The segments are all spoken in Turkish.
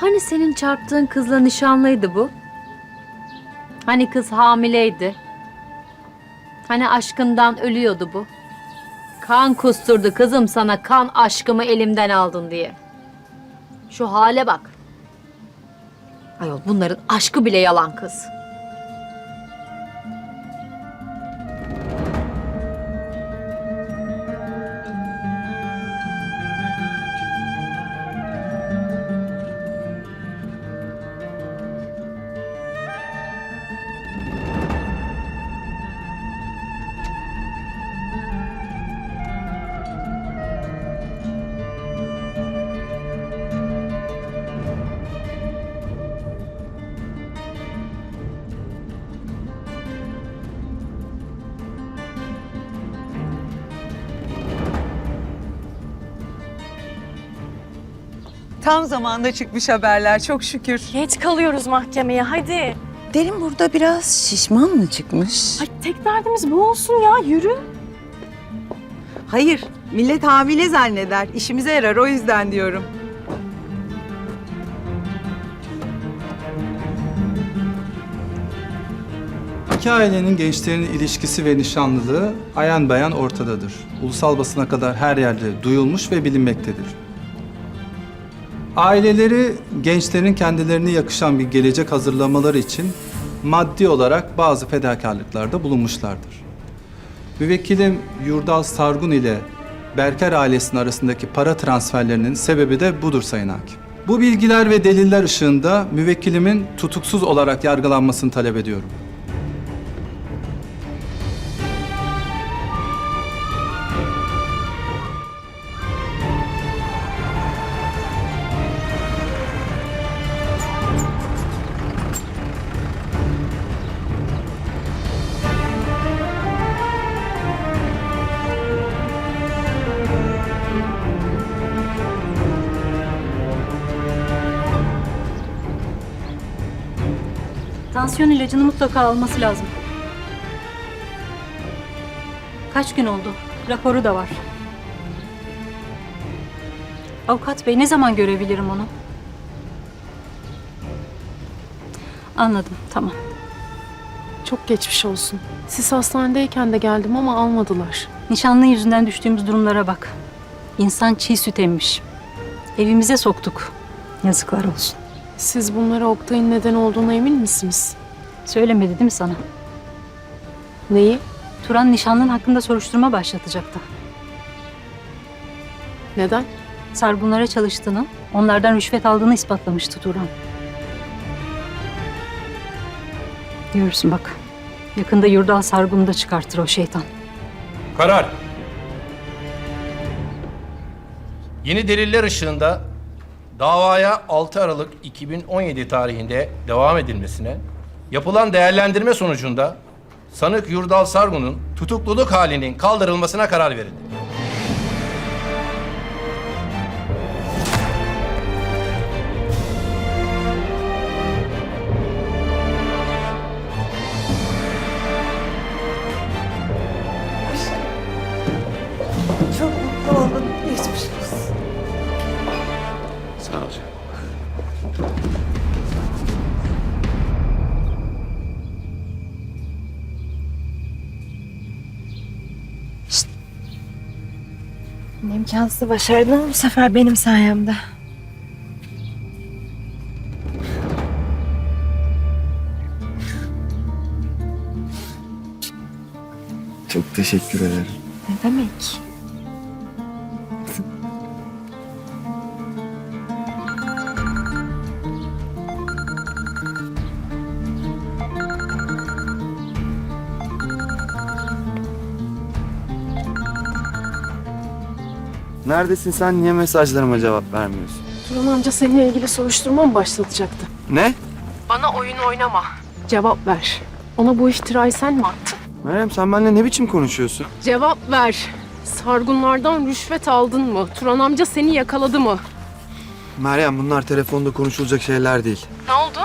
Hani senin çarptığın kızla nişanlıydı bu? Hani kız hamileydi? Hani aşkından ölüyordu bu? Kan kusturdu kızım sana kan aşkımı elimden aldın diye. Şu hale bak. Ayol bunların aşkı bile yalan kız. Tam zamanda çıkmış haberler çok şükür. Geç kalıyoruz mahkemeye hadi. Derin burada biraz şişman mı çıkmış? Ay tek derdimiz bu olsun ya yürü. Hayır, millet hamile zanneder. İşimize yarar o yüzden diyorum. İki ailenin gençlerinin ilişkisi ve nişanlılığı ayan beyan ortadadır. Ulusal basına kadar her yerde duyulmuş ve bilinmektedir. Aileleri gençlerin kendilerine yakışan bir gelecek hazırlamaları için maddi olarak bazı fedakarlıklarda bulunmuşlardır. Müvekkilim Yurdal Sargun ile Berker ailesinin arasındaki para transferlerinin sebebi de budur Sayın Hakim. Bu bilgiler ve deliller ışığında müvekkilimin tutuksuz olarak yargılanmasını talep ediyorum. Tansiyon ilacını mutlaka alması lazım. Kaç gün oldu? Raporu da var. Avukat bey ne zaman görebilirim onu? Anladım, tamam. Çok geçmiş olsun. Siz hastanedeyken de geldim ama almadılar. Nişanlı yüzünden düştüğümüz durumlara bak. İnsan çiğ süt emmiş. Evimize soktuk. Yazıklar olsun. Siz bunlara Oktay'ın neden olduğuna emin misiniz? Söylemedi değil mi sana? Neyi? Turan nişanlın hakkında soruşturma başlatacaktı. Neden? Sargunlara çalıştığını, onlardan rüşvet aldığını ispatlamıştı Turan. Diyorsun bak. Yakında Yurdal Sargun'u da çıkartır o şeytan. Karar. Yeni deliller ışığında davaya 6 Aralık 2017 tarihinde devam edilmesine, yapılan değerlendirme sonucunda sanık Yurdal Sargun'un tutukluluk halinin kaldırılmasına karar verildi. İmkansızı başardın bu sefer benim sayemde. Çok teşekkür ederim. Ne demek? Neredesin sen? Niye mesajlarıma cevap vermiyorsun? Turan amca seninle ilgili soruşturma mı başlatacaktı? Ne? Bana oyun oynama. Cevap ver. Ona bu iftirayı sen mi attın? Meryem sen benimle ne biçim konuşuyorsun? Cevap ver. Sargunlardan rüşvet aldın mı? Turan amca seni yakaladı mı? Meryem bunlar telefonda konuşulacak şeyler değil. Ne oldu?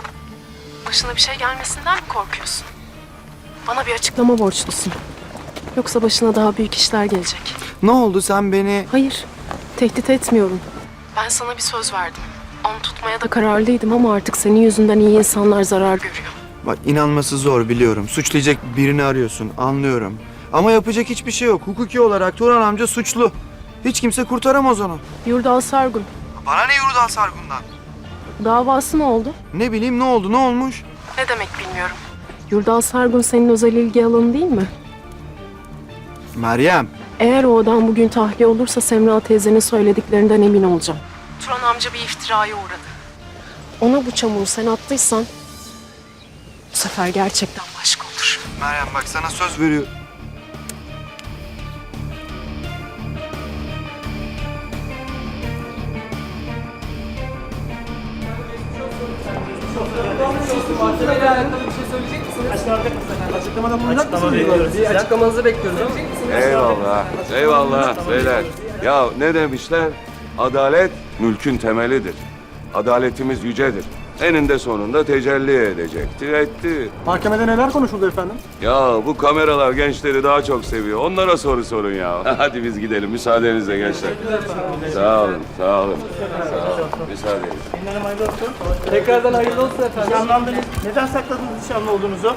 Başına bir şey gelmesinden mi korkuyorsun? Bana bir açıklama borçlusun. Yoksa başına daha büyük işler gelecek. Ne oldu sen beni... Hayır, tehdit etmiyorum. Ben sana bir söz verdim. Onu tutmaya da kararlıydım ama artık senin yüzünden iyi insanlar zarar görüyor. Bak inanması zor biliyorum. Suçlayacak birini arıyorsun anlıyorum. Ama yapacak hiçbir şey yok. Hukuki olarak Turan amca suçlu. Hiç kimse kurtaramaz onu. Yurdal Sargun, Bana ne Yurdal Sargun'dan? davası ne oldu? Ne bileyim ne oldu ne olmuş? Ne demek bilmiyorum. Yurdal Sargun senin özel ilgi alanı değil mi? Meryem. Eğer o adam bugün tahliye olursa Semra teyzenin söylediklerinden emin olacağım. Turan amca bir iftiraya uğradı. Ona bu çamuru sen attıysan bu sefer gerçekten başka olur. Meryem bak sana söz veriyorum. Eyvallah, eyvallah beyler. Ya ne demişler? Adalet mülkün temelidir. Adaletimiz yücedir. Eninde sonunda tecelli edecekti, etti. Mahkemede neler konuşuldu efendim? Ya bu kameralar gençleri daha çok seviyor. Onlara soru sorun ya. Hadi biz gidelim. Müsaadenizle gençler. Sağ olun, sağ olun. Sağ olun. Müsaadenizle. Tekrardan hayırlı olsun efendim. Nişanlandınız. Neden sakladınız nişanlı olduğunuzu?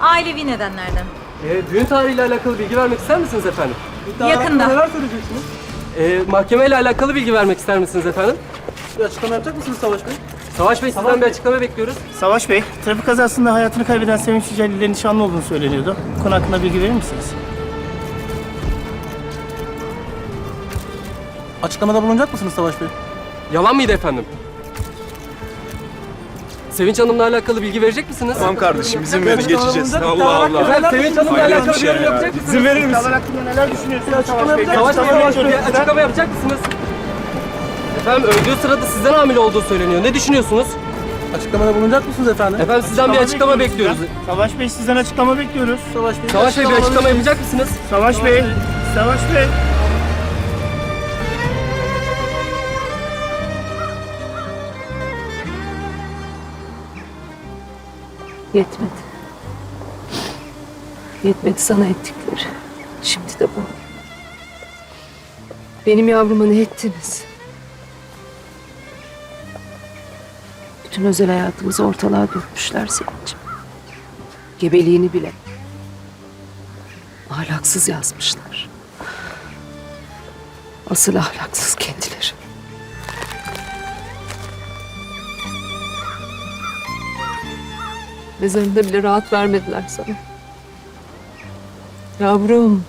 Ailevi nedenlerden. Ee, düğün tarihiyle alakalı bilgi vermek ister misiniz efendim? Yakında. Neler söyleyeceksiniz? Ee, mahkemeyle alakalı bilgi vermek ister misiniz efendim? Bir açıklama yapacak mısınız Savaş Bey? Savaş Bey sizden bir açıklama bekliyoruz. Savaş Bey, trafik kazasında hayatını kaybeden Sevinç Yücel'i ile nişanlı olduğunu söyleniyordu. Bu konu hakkında bilgi verir misiniz? Açıklamada bulunacak mısınız Savaş Bey? Yalan mıydı efendim? Sevinç Hanım'la alakalı bilgi verecek misiniz? Tamam kardeşim izin verin geçeceğiz. Allah Allah. Efendim Sevinç Hanım'la alakalı bir yorum yapacak mısınız? İzin verir Davalar hakkında neler düşünüyorsunuz Savaş Bey? Savaş Bey bir açıklama yapacak mısınız? Efendim öldüğü sırada sizden hamile olduğu söyleniyor. Ne düşünüyorsunuz? Açıklamada bulunacak mısınız efendim? Efendim sizden bir açıklama bekliyoruz. sizden. Savaş Bey sizden açıklama bekliyoruz. Savaş Bey. Savaş Bey bir açıklama yapacak mısınız? Savaş Bey. Savaş Bey. Yetmedi. Yetmedi sana ettikleri. Şimdi de bu. Benim yavruma ne ettiniz? Bütün özel hayatımızı ortalığa dökmüşler Sevinç'im. Gebeliğini bile. Ahlaksız yazmışlar. Asıl ahlaksız kendileri. Mezarında bile rahat vermediler sana. Yavrum,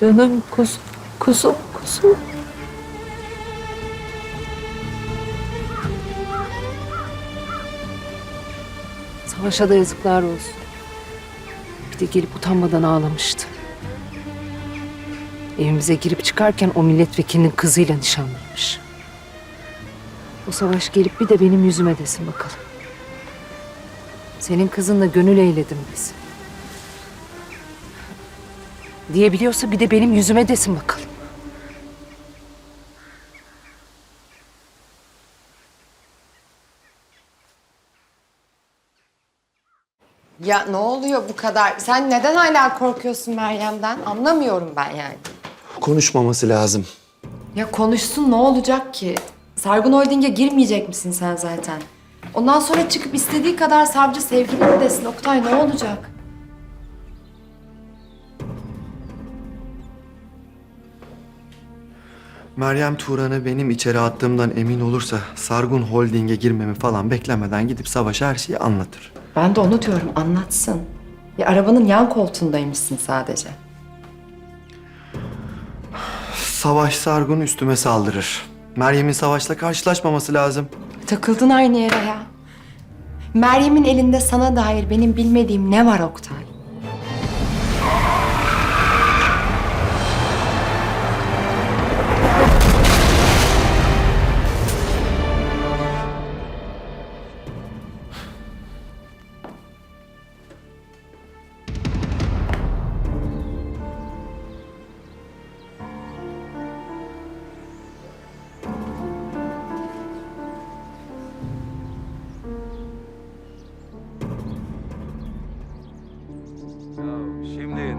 canım, kuzum, kuzum, kuzum. Savaşa da yazıklar olsun. Bir de gelip utanmadan ağlamıştı. Evimize girip çıkarken o milletvekilinin kızıyla nişanlıymış. O savaş gelip bir de benim yüzüme desin bakalım. Senin kızınla gönül eyledim biz. Diyebiliyorsa bir de benim yüzüme desin bakalım. Ya ne oluyor bu kadar? Sen neden hala korkuyorsun Meryem'den? Anlamıyorum ben yani. Konuşmaması lazım. Ya konuşsun ne olacak ki? Sargun Holding'e girmeyecek misin sen zaten? Ondan sonra çıkıp istediği kadar savcı sevgilim desin. Oktay ne olacak? Meryem Turan'ı benim içeri attığımdan emin olursa Sargun Holding'e girmemi falan beklemeden gidip Savaş'a her şeyi anlatır. Ben de onu diyorum anlatsın. Ya arabanın yan koltuğundaymışsın sadece. Savaş Sargun üstüme saldırır. Meryem'in Savaş'la karşılaşmaması lazım. Takıldın aynı yere ya. Meryem'in elinde sana dair benim bilmediğim ne var Oktay?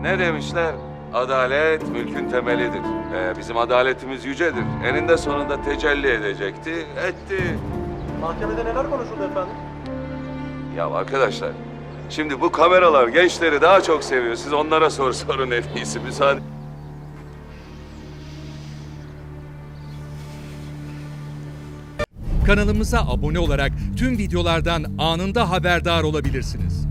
Ne demişler? Adalet mülkün temelidir. Ee, bizim adaletimiz yücedir. Eninde sonunda tecelli edecekti, etti. Mahkemede neler konuşuldu efendim? Ya arkadaşlar, şimdi bu kameralar gençleri daha çok seviyor. Siz onlara soru sorun en iyisi. Müsaade. Kanalımıza abone olarak tüm videolardan anında haberdar olabilirsiniz.